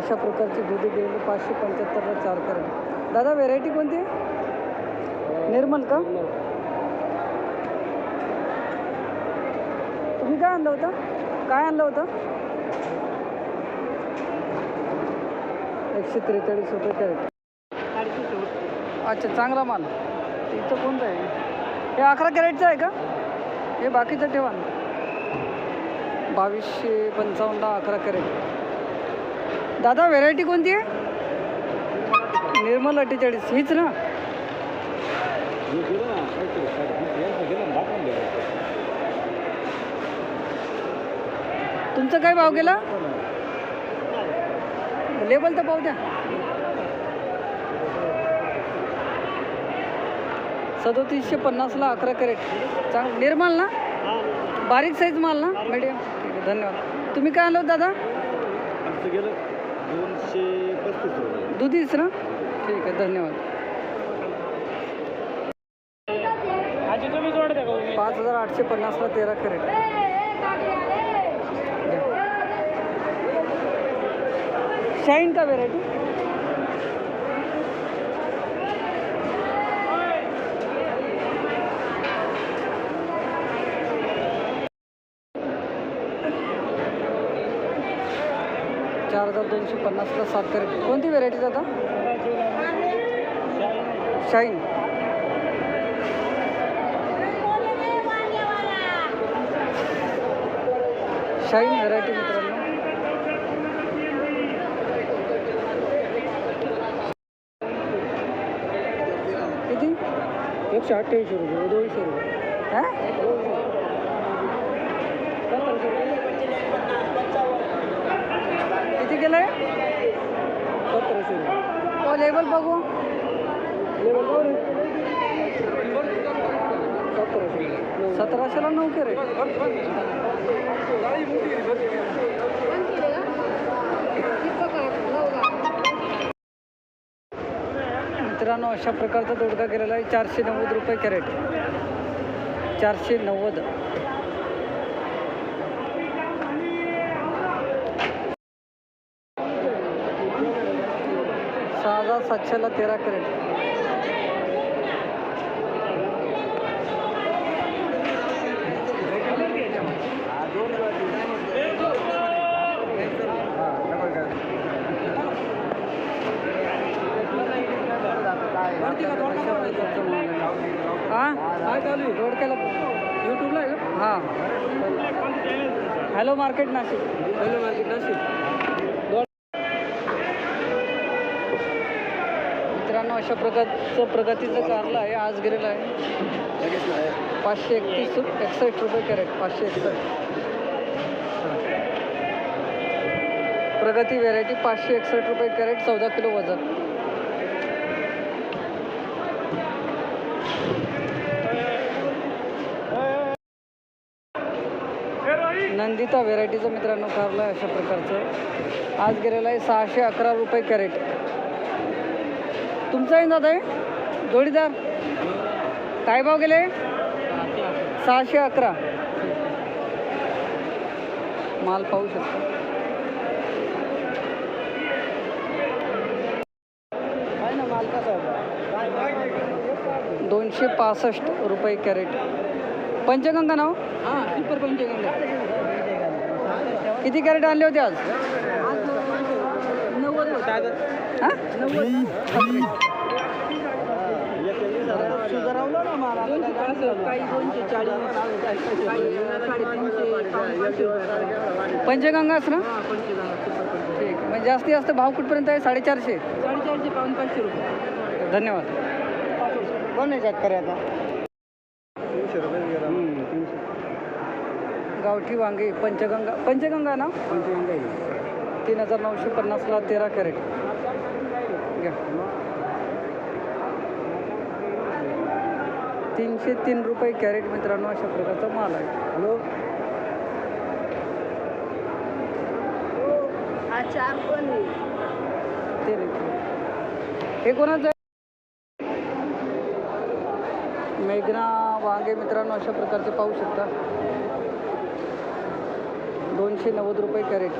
अशा प्रकारची दुधी गेली पाचशे पंच्याहत्तरला चार करा. दादा व्हेरायटी कोणती आहे? निर्मल का? तुम्ही काय आणलं होतं? काय आणलं होतं? एकशे त्रेचाळीस रुपये कॅरेट. अच्छा चांगला माल. इथं कोणता आहे? हे अकरा कॅरेटचं आहे का? हे बाकीचं ठेवा ना. बावीसशे पंचावन्नला अकरा कॅरेट. दादा व्हेरायटी कोणती आहे? निर्मल अठ्ठेचाळीस. हीच ना? तुमचं काय भाव गेला? लेबल तर पाहू द्या. सदोतीसशे पन्नासला अकरा कॅरेट. चांग निर्मल ना? बारीक साईज माल ना? मीडियम ठीक आहे धन्यवाद. तुम्ही काय आलो दादा? गेलं दोनशे पस्तीस रुपये. दुधीच ना? ठीक आहे धन्यवाद. आजी तुम्ही जोड द्या का पाच हजार आठशे पन्नासला तेरा कॅरेट. शाईन का व्हेरायटी चार हजार दोनशे पन्नासला सात कॅरेट कोणती व्हेरायटी दादा? शाईन शाईन व्हेरायटी मित्रांनो. किती? एकशे अठ्ठ्याऐंशी रुपये दोनशे रुपये. हा किती केलं आहे सतराशे हो बघू. लेबल बघू सतराशे सतराशेला नऊ कॅरेट मित्रांनो अशा प्रकारचा दोडका केलेला आहे. चारशे नव्वद रुपये कॅरेट. चारशे नव्वद सहा हजार सातशेला तेरा हां? दोडक्याला यूट्यूबला आहे? का? हां. Hello market Nashik. Hello market Nashik. अशा प्रकारचं प्रगतीचं कारलं आहे आज गेलेलं आहे. पाचशे एकतीस एकसष्ट रुपये कॅरेट पाचशे एकसष्ट. प्रगती व्हेरायटी पाचशे एकसष्ट रुपये कॅरेट चौदा किलो वजन. नंदिता व्हेरायटीचं मित्रांनो कारलं आहे अशा प्रकारचं. आज गेलेलं आहे सहाशे अकरा रुपये कॅरेट. तुमचं आहे दादा हे? जोडीदार? काय भाव गेले? सहाशे अकरा. माल पाहू शकता. दोनशे पासष्ट रुपये कॅरेट. पंचगंगा नाव हां? सुपर पंचगंगा. किती कॅरेट आणले होते आज? नव्वद हां? सुधारवलं ना पंचगंगाच ठीक म्हणजे जास्तीत जास्त भाव कुठपर्यंत आहे? साडेचारशे? साडेचारशे पाऊन पाचशे रुपये धन्यवाद. कोण आहे शेतकरी आता? गावठी वांगे पंचगंगा पंचगंगा ना? पंचगंगा तीन हजार नऊशे पन्नासला तेरा कॅरेट. घ्या तीनशे तीन रुपये कॅरेट मित्रांनो अशा प्रकारचा माल आहे. हॅलो? ते. हे कोणाचं मेघना वांगे मित्रांनो अशा प्रकारचे पाहू शकता. दोनशे नव्वद रुपये कॅरेट.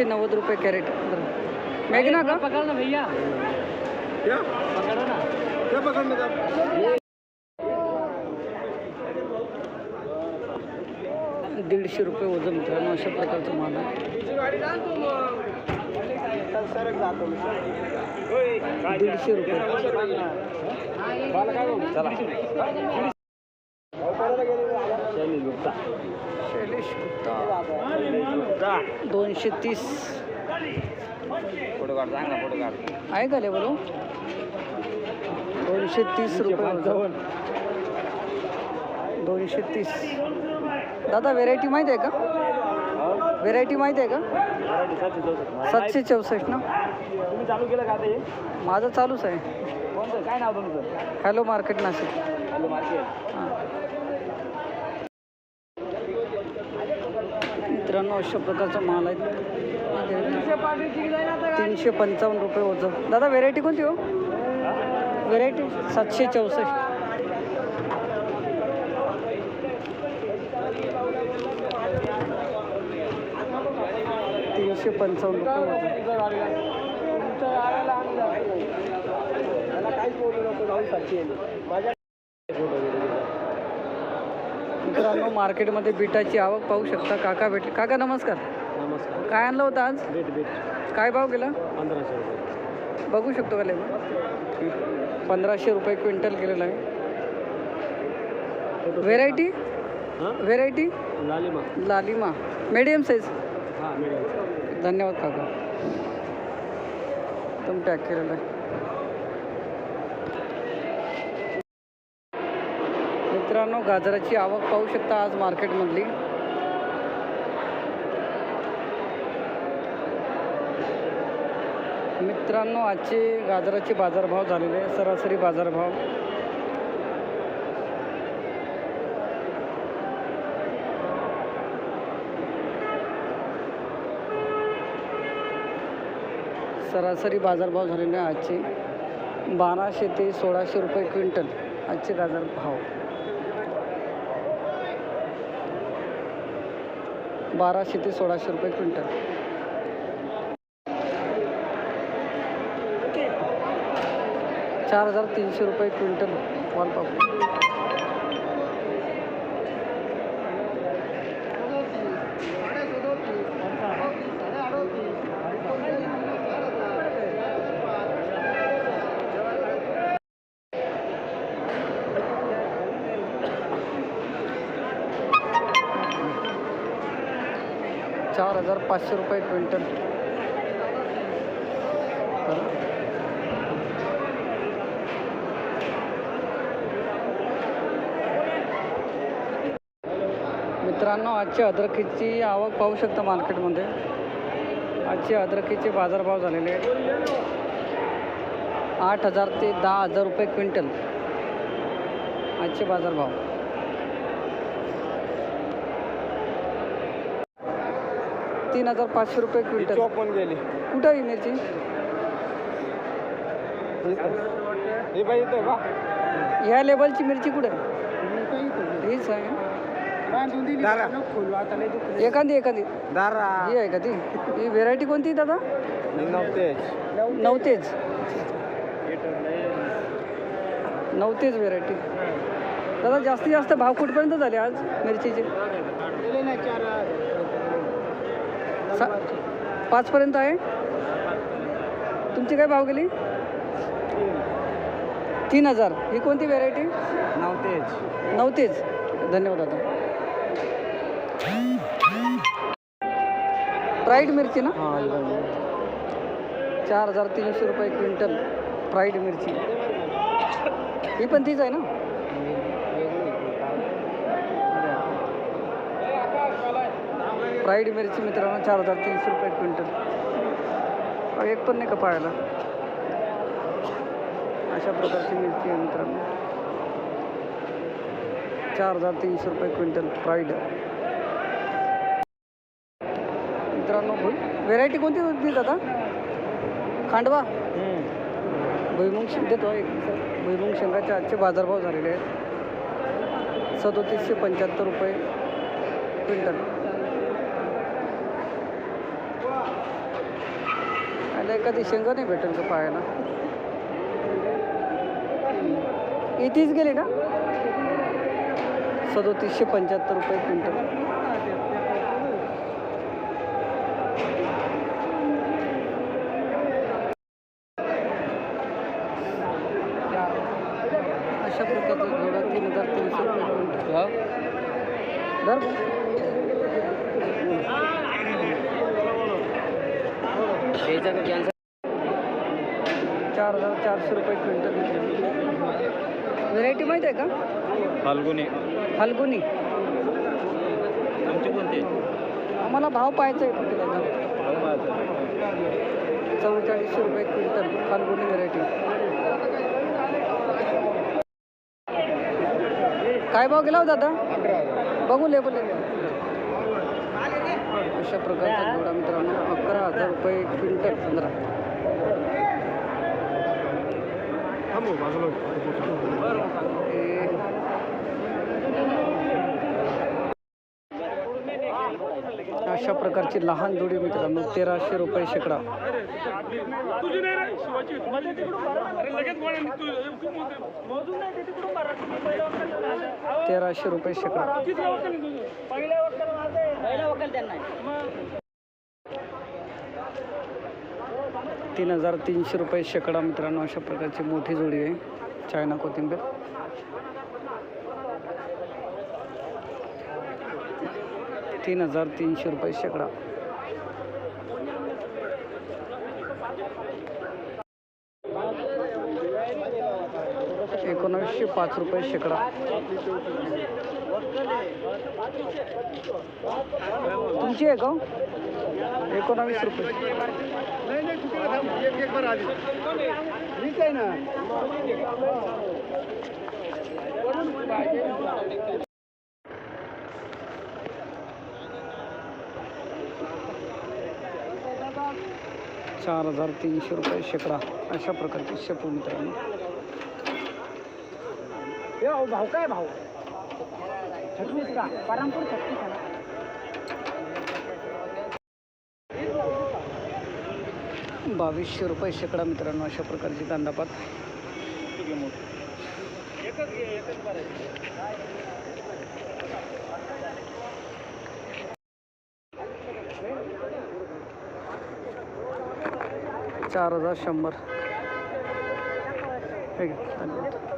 दोनशे नव्वद रुपये कॅरेट. मॅगना का पकड़ ना भैया. क्या पकड़ो ना. क्या पकड़ने का दीडशे रुपये वजन मित्रांनो अशा प्रकारचा माल आहे. दीडशे रुपये. शैलेश गुप्ता दोनशे तीस. फोटो काढ सांग फोटो काढ. आहे का लेवल हो? दोनशे तीस रुपये. दोनशे तीस. दादा व्हेरायटी माहीत आहे का? व्हेरायटी माहीत आहे का? सातशे चौसष्ट. ना? तुम्ही चालू केलं का हे? माझं चालूच आहे. काय नाव तुमचं? Hello market Nashik. Hello market हां. मित्रांनो अशा प्रकारचा माल आहे. तीनशे पंचावन्न रुपये होतं दादा व्हेरायटी कोणती हो? व्हेरायटी सातशे चौसष्ट. तीनशे पंचावन्न रुपये माझ्या मित्रांनो मार्केटमध्ये बिटाची आवक पाहू शकता. काका भेटले काका नमस्कार. नमस्कार. काय आणलं होतं आज? भेट भेट काय भाव गेला? पंधराशे रुपये. बघू शकतो का लेबल पंधराशे रुपये क्विंटल केलेलं आहे. व्हेरायटी हां? व्हेरायटी लालिमा. लालिमा. मीडियम साईज हां धन्यवाद काका. एकदम पॅक केलेलं आहे. मित्रांनो गाजराची आवक पाहू शकता आज मार्केटमधली. मित्रांनो आजचे गाजराचे बाजारभाव झालेले आहे सरासरी बाजारभाव. सरासरी बाजारभाव झालेले आहे आजचे. बाराशे ते सोळाशे रुपये क्विंटल आजचे बाजार बाराशे ते सोळाशे रुपये क्विंटल. चार हजार तीनशे रुपये क्विंटल वालपापड पाचशे रुपये क्विंटल. मित्रांनो आजची अद्रकीची आवक पाहू शकता मार्केटमध्ये. आजचे अद्रकीचे बाजारभाव झालेले आहेत. आठ हजार ते दहा हजार रुपये क्विंटल. आजचे बाजारभाव. तीन हजार पाचशे रुपये क्विंटल. गेली. कुठं आहे ही मिरची हे बाई येतोय का? ह्या लेबलची मिरची कुठं? आहे. हीच आहे. दारा एखादी एखादी. दारा ही आहे का ती? ही व्हेरायटी कोणती दादा? नव्हते नवतेज. नवतेज. व्हेरायटी दादा जास्तीत जास्त भाव कुठपर्यंत झाले आज मिरचीचे? सा पाचपर्यंत आहे? तुमची काय भाव गेली? तीन हजार. ही कोणती व्हेरायटी नव्हतेच नव्हतेच धन्यवाद दादा. फ्राईड मिरची ना? चार हजार तीनशे रुपये क्विंटल. फ्राईड मिरची. ही पण तीच आहे ना? फ्राईड मिरची मित्रांनो चार हजार तीनशे रुपये क्विंटल. एक पण नाही का पाहायला अशा प्रकारची मिरची आहे मित्रांनो. चार हजार तीनशे रुपये क्विंटल फ्राईड मित्रांनो व्हेरायटी कोणती होती दादा खांडवा? भुईमुंग देतो एक. भुईमुंग शेंगाचे आजचे बाजारभाव झालेले आहेत. सदोतीसशे पंच्याहत्तर रुपये क्विंटल दादा एखादी शेंग नाही भेटेल का पाहायला? इथेच गेले ना? सदोतीसशे पंच्याहत्तर रुपये क्विंटल अशा प्रकारचा जोडा तीन हजार तीनशे रुपये क्विंटल दर चार हजार चारशे रुपये क्विंटल व्हेरायटी माहीत आहे का? फाल्गुनी. फाल्गुनी. तुमची कोणती आम्हाला भाव पाहायचा आहे फक्त त्याचा चव्वेचाळीसशे रुपये क्विंटल फाल्गुनी व्हेरायटी काय भाव गेला हो दादा? बघू लेबल अशा प्रकारचा जोडा मित्रांनो. अकरा हजार रुपये क्विंटल पंधरा. अशा प्रकारची लहान जोडी मित्रांनो तेराशे रुपये शेकडा. तुझी नाही रे शिवाची अरे लगेच बोला ना, तू- तू मोजून नाही ते तिकडून भरा. तुम्ही पहिल्या वक्कल- तेराशे रुपये शेकडा. पहिला वकील त्यांना तीन हजार तीनशे रुपये शेकडा मित्रांनो अशा प्रकारची मोठी जोडी आहे. चायना कोथिंबीर. तीन हजार तीनशे रुपये शेकडा. एकोणीसशे पाच रुपये शेकडा. तुमची आहे का हो? एकोणावीस रुपये. नाही नाही चुकीला एक एक बार आली ठीक आहे ना. चार हजार तीनशे रुपये शेकडा. अशा प्रकारचे शेपू मित्रांनो. भाऊ काय भाऊ? छत्तीस का परमपूर छत्तीस आहे बावीसशे रुपये शेकडा मित्रांनो अशा प्रकारची कांदापात चार हजार शंभर. हे धन्यवाद.